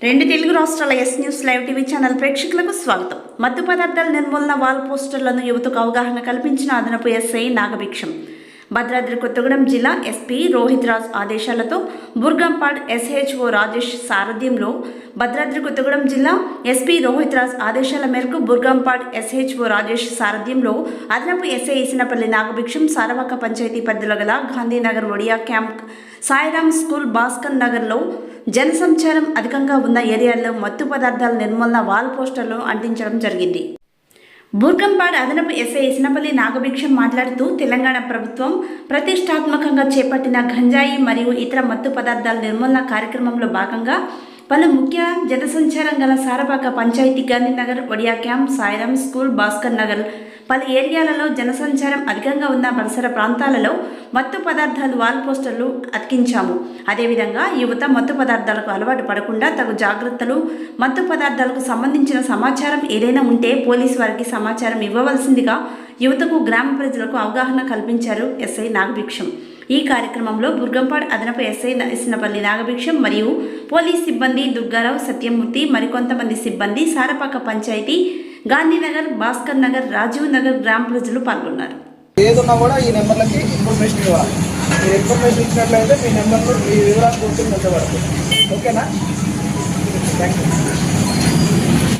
రెండు తెలుగు రాష్ట్రాల S news live TV channel ప్రేక్షకులకు స్వాగతం. మత్తు పదార్థాల నిర్మూలన వాల్ పోస్టర్లను యువతకు అవగాహన కల్పించిన అదనపు ఎస్ఐ నాగభిక్షం. భద్రాద్రి కొత్తగూడెం జిల్లా ఎస్పీ రోహిత్ రాజ్ ఆదేశాలతో బుర్గంపాడ్ ఎస్హెచ్ఓ రాజేష్ సారథ్యంలో భద్రాద్రి కొత్తగూడెం జిల్లా ఎస్పీ రోహిత్ రాజ్ ఆదేశాల మేరకు బుర్గంపాడ్ ఎస్హెచ్ఓ రాజేష్ సారథ్యంలో అదనపు ఎస్ఐ ఇసినపల్లి నాగభిక్షం సారవాక పంచాయతీ పరిధిలో గల గాంధీనగర్ ఒడియా క్యాంప్ సాయిరామ్ స్కూల్ భాస్కర్ నగర్లో జనసంచారం అధికంగా ఉన్న ఏరియాల్లో మత్తు పదార్థాల నిర్మూలన వాల్ పోస్టర్లను అంటించడం జరిగింది. బూర్గంపాడ్ అదనపు ఎస్ఐ ఇసినపల్లి నాగభిక్షం మాట్లాడుతూ తెలంగాణ ప్రభుత్వం ప్రతిష్టాత్మకంగా చేపట్టిన గంజాయి మరియు ఇతర మత్తు పదార్థాల నిర్మూలన కార్యక్రమంలో భాగంగా పలు ముఖ్య జనసంచారం గల సారపాక పంచాయతీ గాంధీనగర్ ఒడియా క్యాంప్ సాయిరామ్ స్కూల్ భాస్కర్ నగర్ పలు ఏరియాలలో జనసంచారం అధికంగా ఉన్న పరిసర ప్రాంతాలలో మత్తు పదార్థాలు వాల్ పోస్టర్లు అతికించాము. అదేవిధంగా యువత మత్తు పదార్థాలకు అలవాటు పడకుండా తగు జాగ్రత్తలు మత్తు పదార్థాలకు సంబంధించిన సమాచారం ఏదైనా ఉంటే పోలీసు వారికి సమాచారం ఇవ్వవలసిందిగా యువతకు గ్రామ ప్రజలకు అవగాహన కల్పించారు ఎస్ఐ నాగభిక్షం. ఈ కార్యక్రమంలో బుర్గంపాడ్ అదనపు ఎస్ఐ ఇసినపల్లి నాగభిక్షం మరియు పోలీస్ సిబ్బంది దుర్గారావు సత్యమూర్తి మరికొంతమంది సిబ్బంది సారపాక పంచాయతీ గాంధీనగర్ భాస్కర్ నగర్ రాజీవ్ నగర్ గ్రామ ప్రజలు పాల్గొన్నారు. ఏదున్నా కూడా ఈ నెంబర్లకి ఇన్ఫర్మేషన్ ఇవ్వాలి. మీరు ఇన్ఫర్మేషన్ ఇచ్చినట్లయితే మీ నెంబర్లో మీ వివరాలు గుర్తించబడుతుంది ఓకేనా? Thank you